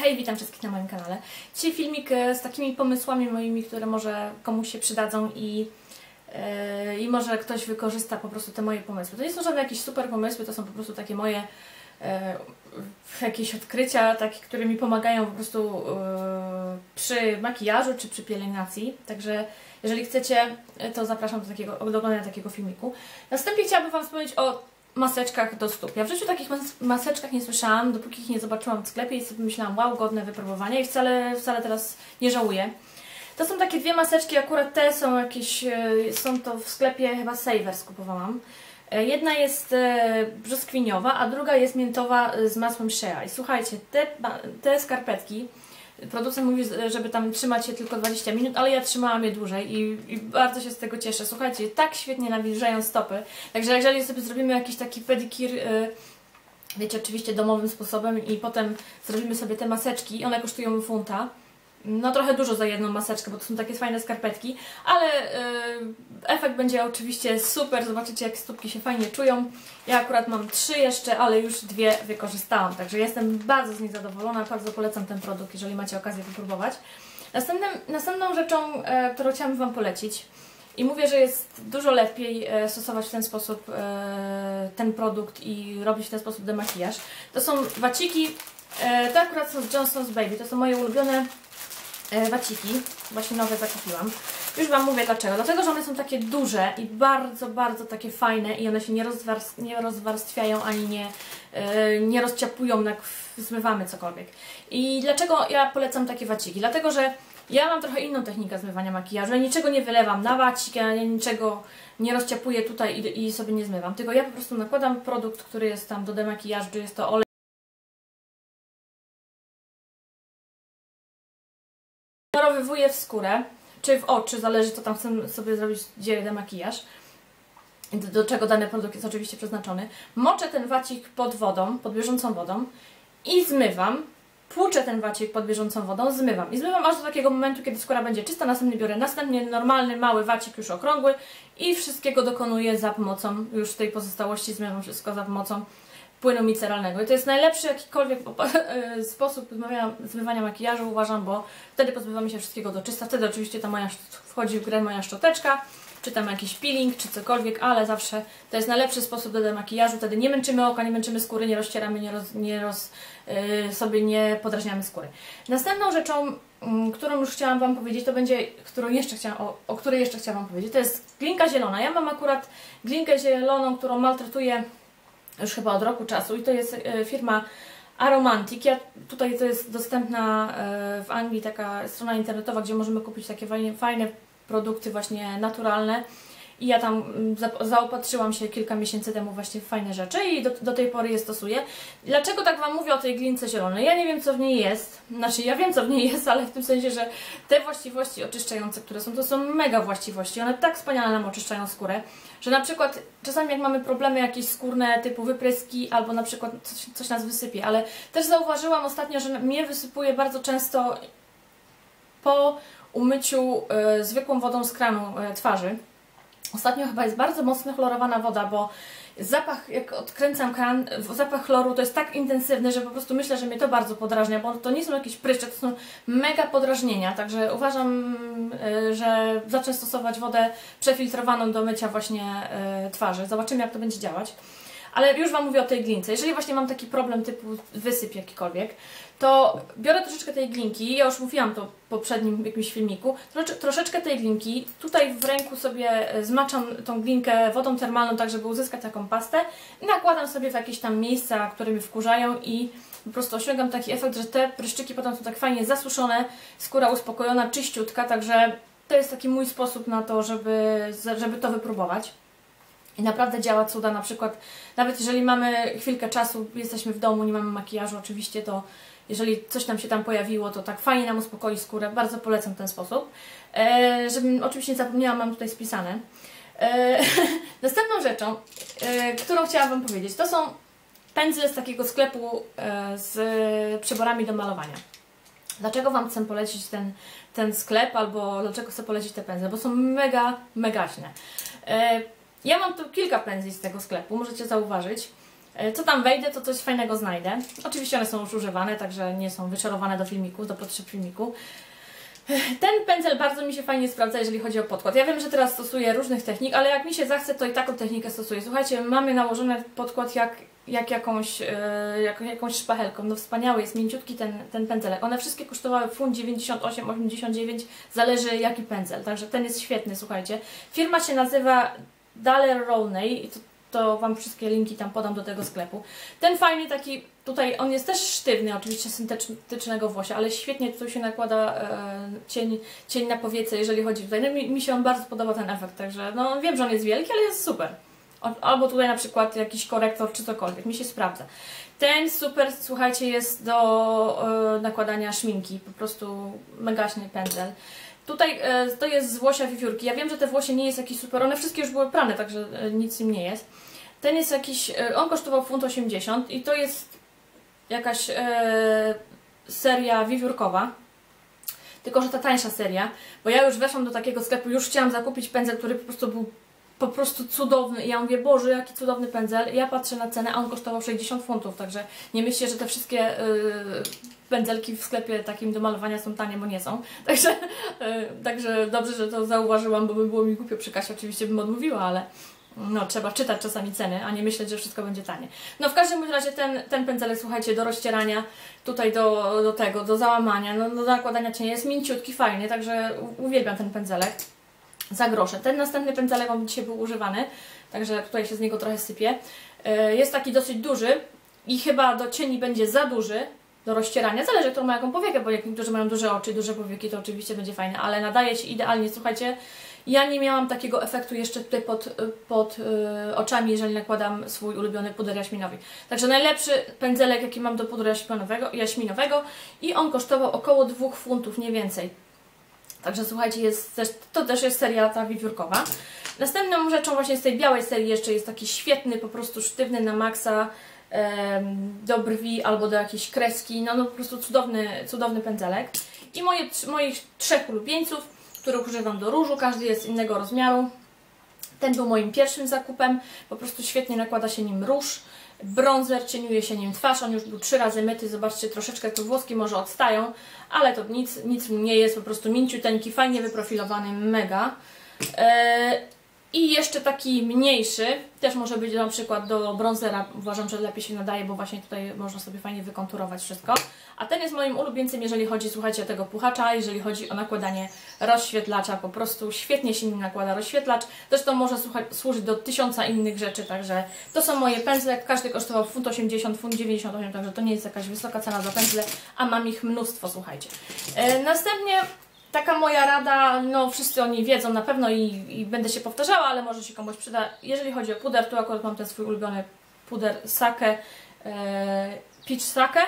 Hej, witam wszystkich na moim kanale. Dzisiaj filmik e, z takimi pomysłami moimi, które może komuś się przydadzą i, e, i może ktoś wykorzysta po prostu te moje pomysły. To nie są żadne jakieś super pomysły, to są po prostu takie moje e, jakieś odkrycia, takie, które mi pomagają po prostu e, przy makijażu czy przy pielęgnacji. Także jeżeli chcecie, to zapraszam do, takiego, do oglądania takiego filmiku. Następnie chciałabym Wam wspomnieć o maseczkach do stóp. Ja w życiu takich mas maseczkach nie słyszałam, dopóki ich nie zobaczyłam w sklepie i sobie myślałam, wow, godne wypróbowania i wcale, wcale teraz nie żałuję. To są takie dwie maseczki, akurat te są jakieś, e, są to w sklepie chyba Savers kupowałam. E, Jedna jest e, brzoskwiniowa, a druga jest miętowa z masłem shea. I słuchajcie, te, te skarpetki Producent mówi, żeby tam trzymać się tylko 20 minut, ale ja trzymałam je dłużej i, i, bardzo się z tego cieszę. Słuchajcie, tak świetnie nawilżają stopy. Także jeżeli sobie zrobimy jakiś taki pedikir, yy, wiecie, oczywiście domowym sposobem i potem zrobimy sobie te maseczki, one kosztują funta, no trochę dużo za jedną maseczkę, bo to są takie fajne skarpetki, ale yy, efekt będzie oczywiście super, zobaczycie jak stópki się fajnie czują. Ja akurat mam trzy jeszcze, ale już dwie wykorzystałam, także jestem bardzo z nich zadowolona, bardzo polecam ten produkt, jeżeli macie okazję wypróbować. Następnym, następną rzeczą, e, którą chciałam Wam polecić i mówię, że jest dużo lepiej e, stosować w ten sposób e, ten produkt i robić w ten sposób demakijaż, to są waciki, e, to akurat są z Johnson's Baby, to są moje ulubione waciki. Właśnie nowe zakupiłam. Już Wam mówię dlaczego. Dlatego, że one są takie duże i bardzo, bardzo takie fajne i one się nie, nie rozwarstwiają ani nie, yy, nie rozciapują, jak zmywamy cokolwiek. I dlaczego ja polecam takie waciki? Dlatego, że ja mam trochę inną technikę zmywania makijażu. Ja niczego nie wylewam na wacik, ja niczego nie rozciapuję tutaj i, i sobie nie zmywam. Tylko ja po prostu nakładam produkt, który jest tam do demakijażu, jest to olej Wparowywuję w skórę, czy w oczy, zależy co tam chcę sobie zrobić, gdzie demakijaż. Do, do czego dany produkt jest oczywiście przeznaczony. Moczę ten wacik pod wodą, pod bieżącą wodą i zmywam. Płuczę ten wacik pod bieżącą wodą, zmywam. I zmywam aż do takiego momentu, kiedy skóra będzie czysta. Następnie biorę następnie normalny, mały wacik już okrągły i wszystkiego dokonuję za pomocą, już tej pozostałości zmywam wszystko za pomocą płynu miceralnego. I to jest najlepszy jakikolwiek e, sposób zmywania, zmywania makijażu, uważam, bo wtedy pozbywamy się wszystkiego do czysta. Wtedy oczywiście ta moja wchodzi w grę moja szczoteczka, czy tam jakiś peeling, czy cokolwiek, ale zawsze to jest najlepszy sposób do demakijażu. Wtedy nie męczymy oka, nie męczymy skóry, nie rozcieramy, nie, roz, nie roz, yy, sobie nie podrażniamy skóry. Następną rzeczą, yy, którą już chciałam Wam powiedzieć, to będzie, którą jeszcze chciałam, o, o której jeszcze chciałam Wam powiedzieć, to jest glinka zielona. Ja mam akurat glinkę zieloną, którą maltretuję już chyba od roku czasu i to jest e, firma Aromantic. Ja, tutaj to jest dostępna e, w Anglii taka strona internetowa, gdzie możemy kupić takie fajne, fajne produkty właśnie naturalne i ja tam mm, zaopatrzyłam się kilka miesięcy temu właśnie w fajne rzeczy i do, do tej pory je stosuję. Dlaczego tak Wam mówię o tej glince zielonej? Ja nie wiem co w niej jest, znaczy ja wiem co w niej jest, ale w tym sensie, że te właściwości oczyszczające, które są, to są mega właściwości. One tak wspaniale nam oczyszczają skórę, że na przykład czasami jak mamy problemy jakieś skórne typu wypryski albo na przykład coś, coś nas wysypie, ale też zauważyłam ostatnio, że mnie wysypuje bardzo często po umyciu y, zwykłą wodą z kranu y, twarzy. Ostatnio chyba jest bardzo mocno chlorowana woda, bo zapach, jak odkręcam kran, zapach chloru to jest tak intensywny, że po prostu myślę, że mnie to bardzo podrażnia, bo to nie są jakieś pryszcze, to są mega podrażnienia, także uważam, y, że zacznę stosować wodę przefiltrowaną do mycia właśnie y, twarzy. Zobaczymy, jak to będzie działać. Ale już Wam mówię o tej glince. Jeżeli właśnie mam taki problem typu wysyp jakikolwiek, to biorę troszeczkę tej glinki, ja już mówiłam to w poprzednim jakimś filmiku, troszeczkę tej glinki, tutaj w ręku sobie e, zmaczam tą glinkę wodą termalną, tak żeby uzyskać taką pastę i nakładam sobie w jakieś tam miejsca, które mi wkurzają i po prostu osiągam taki efekt, że te pryszczyki potem są tak fajnie zasuszone, skóra uspokojona, czyściutka, także to jest taki mój sposób na to, żeby, żeby to wypróbować. I naprawdę działa cuda, na przykład nawet jeżeli mamy chwilkę czasu, jesteśmy w domu, nie mamy makijażu oczywiście, to jeżeli coś nam się tam pojawiło, to tak fajnie nam uspokoi skórę. Bardzo polecam ten sposób. E, żebym oczywiście nie zapomniałam, mam tutaj spisane. E, następną rzeczą, e, którą chciałam Wam powiedzieć, to są pędzle z takiego sklepu e, z przyborami do malowania. Dlaczego Wam chcę polecić ten, ten sklep, albo dlaczego chcę polecić te pędzle? Bo są mega, megaśne. E, ja mam tu kilka pędzli z tego sklepu, możecie zauważyć. E, Co tam wejdę, to coś fajnego znajdę. Oczywiście one są już używane, także nie są wyczarowane do filmiku, do potrzeb filmiku. Ten pędzel bardzo mi się fajnie sprawdza, jeżeli chodzi o podkład. Ja wiem, że teraz stosuję różnych technik, ale jak mi się zachce, to i taką technikę stosuję. Słuchajcie, mamy nałożony podkład jak, jak jakąś, e, jak, jakąś szpachelką. No wspaniały, jest mięciutki ten, ten pędzelek. One wszystkie kosztowały funt 98, 89, zależy jaki pędzel. Także ten jest świetny, słuchajcie. Firma się nazywa Daler Rowney i to, to Wam wszystkie linki tam podam do tego sklepu. Ten fajny taki, tutaj on jest też sztywny, oczywiście syntetycznego włosia, ale świetnie tu się nakłada e, cień, cień na powiece, jeżeli chodzi tutaj. No, mi, mi się on bardzo podoba ten efekt, także no wiem, że on jest wielki, ale jest super. Albo tutaj na przykład jakiś korektor czy cokolwiek, mi się sprawdza. Ten super, słuchajcie, jest do e, nakładania szminki, po prostu megaśny pędzel. Tutaj e, to jest z włosia wiewiórki. Ja wiem, że te włosie nie jest jakiś super, one wszystkie już były prane, także e, nic im nie jest. Ten jest jakiś, e, on kosztował funt 80 i to jest jakaś e, seria wiewiórkowa. Tylko, że ta tańsza seria, bo ja już weszłam do takiego sklepu, już chciałam zakupić pędzel, który po prostu był po prostu cudowny. I ja mówię, Boże, jaki cudowny pędzel. Ja patrzę na cenę, a on kosztował 60 funtów, także nie myślcie, że te wszystkie y, pędzelki w sklepie takim do malowania są tanie, bo nie są. Także, y, także dobrze, że to zauważyłam, bo by było mi głupio przy oczywiście bym odmówiła, ale no, trzeba czytać czasami ceny, a nie myśleć, że wszystko będzie tanie. No w każdym razie ten, ten pędzelek, słuchajcie, do rozcierania, tutaj do, do tego, do załamania, no, do nakładania cienia jest mięciutki, fajny, także uwielbiam ten pędzelek za grosze. Ten następny pędzelek on dzisiaj był używany, także tutaj się z niego trochę sypie. Jest taki dosyć duży i chyba do cieni będzie za duży do rozcierania. Zależy, kto ma jaką powiekę, bo jak niektórzy mają duże oczy duże powieki, to oczywiście będzie fajne, ale nadaje się idealnie. Słuchajcie, ja nie miałam takiego efektu jeszcze tutaj pod, pod y, oczami, jeżeli nakładam swój ulubiony puder jaśminowy. Także najlepszy pędzelek, jaki mam do pudru jaśminowego, jaśminowego i on kosztował około 2 funtów, nie więcej. Także słuchajcie, jest też, to też jest seria ta wiewiórkowa. Następną rzeczą właśnie z tej białej serii jeszcze jest taki świetny, po prostu sztywny na maksa do brwi albo do jakiejś kreski. No, no po prostu cudowny, cudowny pędzelek. I moje, moich trzech ulubieńców, których używam do różu, każdy jest innego rozmiaru. Ten był moim pierwszym zakupem, po prostu świetnie nakłada się nim róż. Bronzer, cieniuje się nim twarz, on już był trzy razy myty, zobaczcie, troszeczkę tu włoski może odstają, ale to nic, nic mu nie jest, po prostu mięciuteńki, fajnie wyprofilowany, mega. E, I jeszcze taki mniejszy, też może być na przykład do bronzera, uważam, że lepiej się nadaje, bo właśnie tutaj można sobie fajnie wykonturować wszystko. A ten jest moim ulubieńcem, jeżeli chodzi, słuchajcie, o tego puchacza, jeżeli chodzi o nakładanie rozświetlacza, po prostu świetnie się nim nakłada rozświetlacz. Zresztą może służyć do tysiąca innych rzeczy, także to są moje pędzle, każdy kosztował funt 80, funt 98, także to nie jest jakaś wysoka cena za pędzle, a mam ich mnóstwo, słuchajcie. E, następnie taka moja rada, no wszyscy o niej wiedzą na pewno i, i będę się powtarzała, ale może się komuś przyda. Jeżeli chodzi o puder, tu akurat mam ten swój ulubiony puder Sake, e, Peach Sake.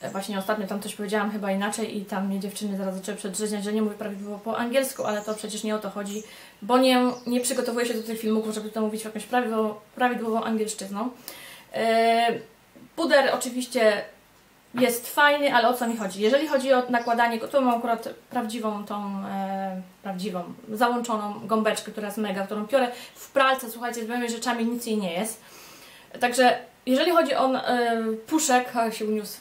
E, Właśnie ostatnio tam coś powiedziałam chyba inaczej i tam mnie dziewczyny zaraz zaczęły przedrzeźniać, że nie mówię prawidłowo po angielsku, ale to przecież nie o to chodzi, bo nie, nie przygotowuję się do tych filmików, żeby to mówić jakąś prawidłową, prawidłową angielszczyzną. E, puder oczywiście jest fajny, ale o co mi chodzi? Jeżeli chodzi o nakładanie, to mam akurat prawdziwą tą, e, prawdziwą, załączoną gąbeczkę, która jest mega, którą piorę w pralce, słuchajcie, z moimi rzeczami nic jej nie jest. Także jeżeli chodzi o e, puszek, a się uniósł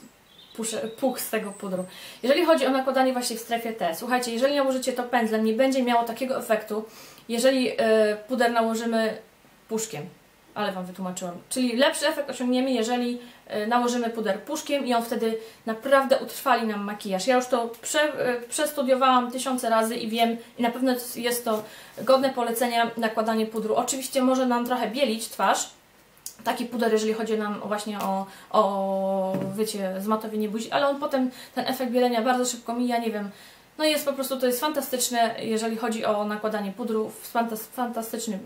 pusze, puch z tego pudru. Jeżeli chodzi o nakładanie właśnie w strefie T, słuchajcie, jeżeli nałożycie to pędzlem, nie będzie miało takiego efektu, jeżeli e, puder nałożymy puszkiem. Ale Wam wytłumaczyłam. Czyli lepszy efekt osiągniemy, jeżeli e, nałożymy puder puszkiem i on wtedy naprawdę utrwali nam makijaż. Ja już to prze, e, przestudiowałam tysiące razy i wiem, i na pewno jest to godne polecenia nakładanie pudru. Oczywiście może nam trochę bielić twarz, taki puder, jeżeli chodzi nam właśnie o, o wiecie, zmatowienie buzi, ale on potem, ten efekt bielenia bardzo szybko mija, nie wiem, no jest po prostu, to jest fantastyczne, jeżeli chodzi o nakładanie pudru, fantas, fantastyczny,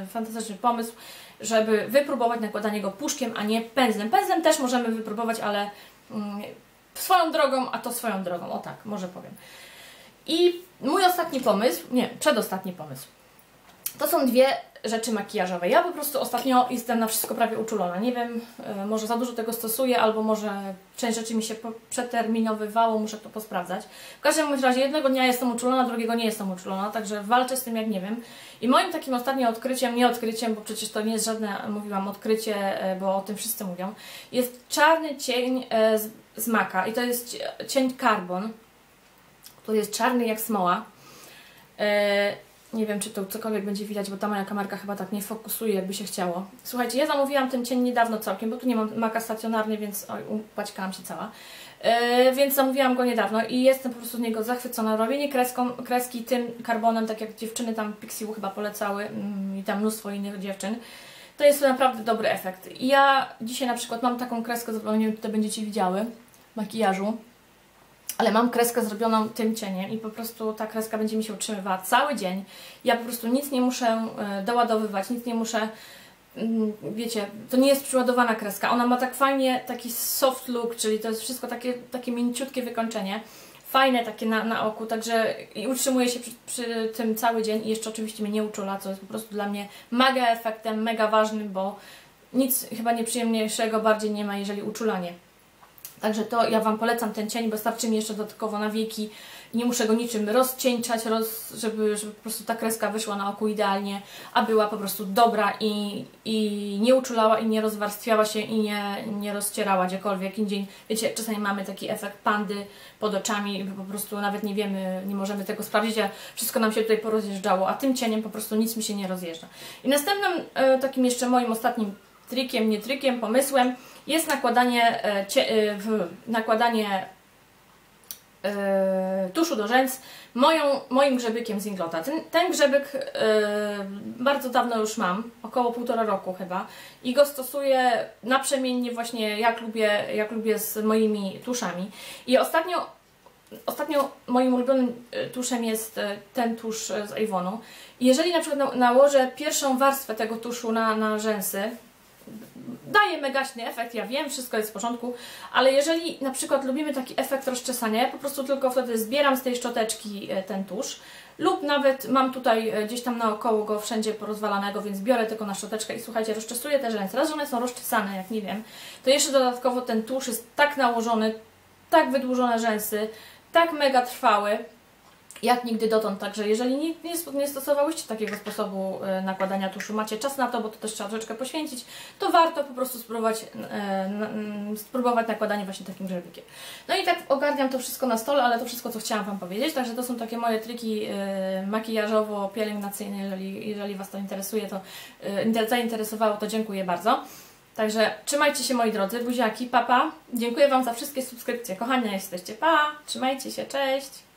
yy, fantastyczny pomysł, żeby wypróbować nakładanie go puszkiem, a nie pędzlem. Pędzlem też możemy wypróbować, ale mm, swoją drogą, a to swoją drogą, o tak, może powiem. I mój ostatni pomysł, nie, przedostatni pomysł, to są dwie rzeczy makijażowe. Ja po prostu ostatnio jestem na wszystko prawie uczulona. Nie wiem, e, może za dużo tego stosuję, albo może część rzeczy mi się przeterminowywało, muszę to posprawdzać. W każdym razie jednego dnia jestem uczulona, drugiego nie jestem uczulona, także walczę z tym jak nie wiem. I moim takim ostatnim odkryciem, nie odkryciem, bo przecież to nie jest żadne, mówiłam, odkrycie, e, bo o tym wszyscy mówią, jest czarny cień e, z, z maka i to jest cie- cień carbon, który jest czarny jak smoła. Nie wiem, czy to cokolwiek będzie widać, bo ta moja kamerka chyba tak nie fokusuje, jakby się chciało. Słuchajcie, ja zamówiłam ten cień niedawno całkiem, bo tu nie mam maka stacjonarny, więc oj, upaćkałam się cała. E, więc zamówiłam go niedawno i jestem po prostu z niego zachwycona. Robienie kreską, kreski tym karbonem, tak jak dziewczyny tam Pixiu chyba polecały mm, i tam mnóstwo innych dziewczyn, to jest naprawdę dobry efekt. I ja dzisiaj na przykład mam taką kreskę, zrobioną, nie wiem, czy to będziecie widziały, makijażu, ale mam kreskę zrobioną tym cieniem i po prostu ta kreska będzie mi się utrzymywała cały dzień. Ja po prostu nic nie muszę e, doładowywać, nic nie muszę mm, wiecie, to nie jest przyładowana kreska. Ona ma tak fajnie taki soft look, czyli to jest wszystko takie, takie mięciutkie wykończenie. Fajne takie na, na oku, także utrzymuje się przy, przy tym cały dzień i jeszcze oczywiście mnie nie uczula, co jest po prostu dla mnie mega efektem, mega ważnym, bo nic chyba nieprzyjemniejszego bardziej nie ma, jeżeli uczulanie. Także to ja Wam polecam ten cień, bo starczy mi jeszcze dodatkowo na wieki. Nie muszę go niczym rozcieńczać, roz, żeby, żeby po prostu ta kreska wyszła na oku idealnie, a była po prostu dobra i, i nie uczulała i nie rozwarstwiała się i nie, nie rozcierała gdziekolwiek indziej. Wiecie, czasami mamy taki efekt pandy pod oczami po prostu nawet nie wiemy, nie możemy tego sprawdzić, a wszystko nam się tutaj porozjeżdżało, a tym cieniem po prostu nic mi się nie rozjeżdża. I następnym e, takim jeszcze moim ostatnim trikiem, nie trikiem, pomysłem jest nakładanie, e, e, nakładanie e, tuszu do rzęs moją, moim grzebykiem z Inglota. Ten, ten grzebyk bardzo dawno już mam, około półtora roku chyba i go stosuję naprzemiennie właśnie jak lubię, jak lubię z moimi tuszami. I ostatnio Ostatnio moim ulubionym tuszem jest ten tusz z Avonu. Jeżeli na przykład na- nałożę pierwszą warstwę tego tuszu na, na rzęsy, daje megaśny efekt, ja wiem, wszystko jest w porządku, ale jeżeli na przykład lubimy taki efekt rozczesania, ja po prostu tylko wtedy zbieram z tej szczoteczki e, ten tusz lub nawet mam tutaj e, gdzieś tam naokoło go wszędzie porozwalanego, więc biorę tylko na szczoteczkę i słuchajcie, rozczesuję te rzęsy. Raz, że one są rozczesane, jak nie wiem, to jeszcze dodatkowo ten tusz jest tak nałożony, tak wydłużone rzęsy, tak mega trwały, jak nigdy dotąd. Także jeżeli nie, nie, stosowałyście takiego sposobu e, nakładania tuszu, macie czas na to, bo to też trzeba troszeczkę poświęcić, to warto po prostu spróbować, e, n- spróbować nakładanie właśnie takim grzebikiem. No i tak ogarniam to wszystko na stole, ale to wszystko, co chciałam Wam powiedzieć. Także to są takie moje triki e, makijażowo-pielęgnacyjne. Jeżeli, jeżeli Was to interesuje, to inter- zainteresowało, to dziękuję bardzo. Także trzymajcie się moi drodzy, buziaki, papa. Dziękuję Wam za wszystkie subskrypcje. Kochani jesteście, pa! Trzymajcie się, cześć!